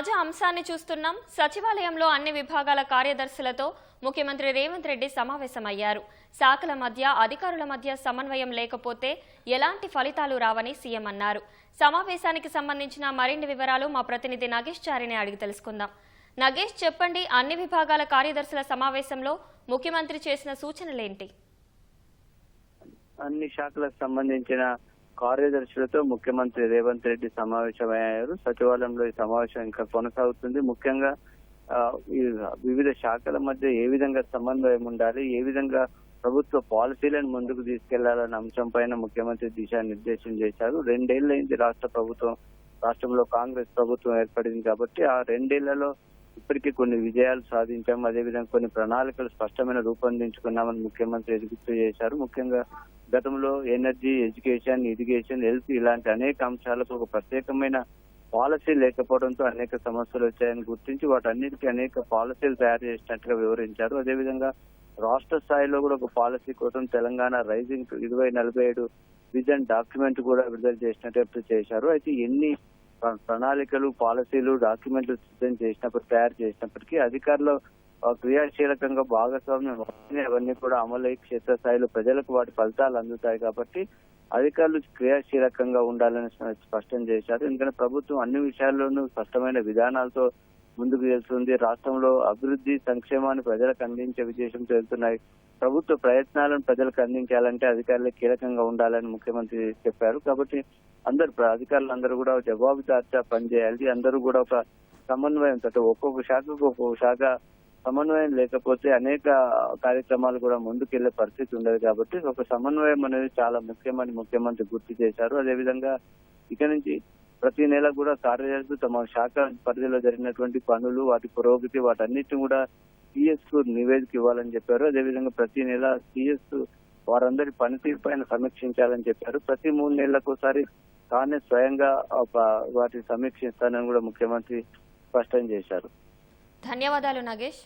తాజా అంశాన్ని చూస్తున్నాం. సచివాలయంలో అన్ని విభాగాల కార్యదర్శులతో ముఖ్యమంత్రి రేవంత్ రెడ్డి సమావేశమయ్యారు. శాఖల మధ్య అధికారుల మధ్య సమన్వయం లేకపోతే ఎలాంటి ఫలితాలు రావని సీఎం అన్నారు. సమావేశానికి సంబంధించిన మరిన్ని వివరాలు మా ప్రతినిధి నగేష్ చారిని అడిగి తెలుసుకుందాం. నగేష్ చెప్పండి అన్ని విభాగాల కార్యదర్శుల సమావేశంలో ముఖ్యమంత్రి చేసిన సూచనలేంటి? అన్ని శాఖలకు సంబంధించిన కార్యదర్శులతో ముఖ్యమంత్రి రేవంత్ రెడ్డి సమావేశమయ్యారు. సచివాలయంలో ఈ సమావేశం ఇంకా కొనసాగుతుంది. ముఖ్యంగా వివిధ శాఖల మధ్య ఏ విధంగా సమన్వయం ఉండాలి ఏ విధంగా ప్రభుత్వ పాలసీలను ముందుకు తీసుకెళ్ళాలన్న అంశం పైన ముఖ్యమంత్రి దిశానిర్దేశం చేశారు. రెండేళ్ళైంది రాష్ట్ర ప్రభుత్వం రాష్ట్రంలో కాంగ్రెస్ ప్రభుత్వం ఏర్పడింది కాబట్టి ఆ రెండేళ్ళలో ఇప్పటికీ కొన్ని విజయాలు సాధించాం. అదేవిధంగా కొన్ని ప్రణాళికలు స్పష్టమైన రూపొందించుకున్నామని ముఖ్యమంత్రి గుర్తు చేశారు. ముఖ్యంగా గతంలో ఎనర్జీ ఎడ్యుకేషన్ ఇరిగేషన్ హెల్త్ ఇలాంటి అనేక అంశాలకు ఒక ప్రత్యేకమైన పాలసీ లేకపోవడంతో అనేక సమస్యలు వచ్చాయని గుర్తించి వాటన్నిటికీ అనేక పాలసీలు తయారు చేసినట్టుగా వివరించారు. అదేవిధంగా రాష్ట్ర స్థాయిలో కూడా ఒక పాలసీ కోసం తెలంగాణ రైజింగ్ ఇరవై నలభై ఏడు విజన్ డాక్యుమెంట్ కూడా విడుదల చేసినట్టు చేశారు. అయితే ఎన్ని ప్రణాళికలు పాలసీలు డాక్యుమెంట్లు సిద్ధం చేసినప్పుడు తయారు చేసినప్పటికీ అధికారులు క్రియాశీలకంగా భాగస్వామ్యం అవుతున్నాయి. అవన్నీ కూడా అమలై క్షేత్రస్థాయిలో ప్రజలకు వాటి ఫలితాలు అందుతాయి కాబట్టి అధికారులు క్రియాశీలకంగా ఉండాలని స్పష్టం చేశారు. ఎందుకంటే ప్రభుత్వం అన్ని విషయాల్లోనూ స్పష్టమైన విధానాలతో ముందుకు వెళ్తుంది. రాష్ట్రంలో అభివృద్ధి సంక్షేమాన్ని ప్రజలకు అందించే ఉద్దేశంతో వెళ్తున్నాయి. ప్రభుత్వ ప్రయత్నాలను ప్రజలకు అందించాలంటే అధికారులు కీలకంగా ఉండాలని ముఖ్యమంత్రి చెప్పారు. కాబట్టి అందరు ప్ర- అధికారులందరూ కూడా జవాబుదారిగా పనిచేయాలి. అందరూ కూడా ఒక సమన్వయం తోటి ఒక్కొక్క శాఖకు ఒక్కొక్క శాఖ సమన్వయం లేకపోతే అనేక కార్యక్రమాలు కూడా ముందుకెళ్ళే పరిస్థితి ఉండదు కాబట్టి ఒక సమన్వయం అనేది చాలా ముఖ్యమని ముఖ్యమంత్రి గుర్తు చేశారు. అదేవిధంగా ఇక నుంచి ప్రతి నెల కూడా కార్యదర్శులు తమ శాఖ పరిధిలో జరిగినటువంటి పనులు వాటి పురోగతి వాటన్నిటిని కూడా సిఎస్కు నివేదిక ఇవ్వాలని చెప్పారు. అదేవిధంగా ప్రతి నెల సిఎస్ వారందరి పనితీరు పైన సమీక్షించాలని చెప్పారు. ప్రతి మూడు నెలలకు ఒకసారి తానే స్వయంగా ఒక వాటిని సమీక్షిస్తానని కూడా ముఖ్యమంత్రి స్పష్టం చేశారు. ధన్యవాదాలు నాగేష్.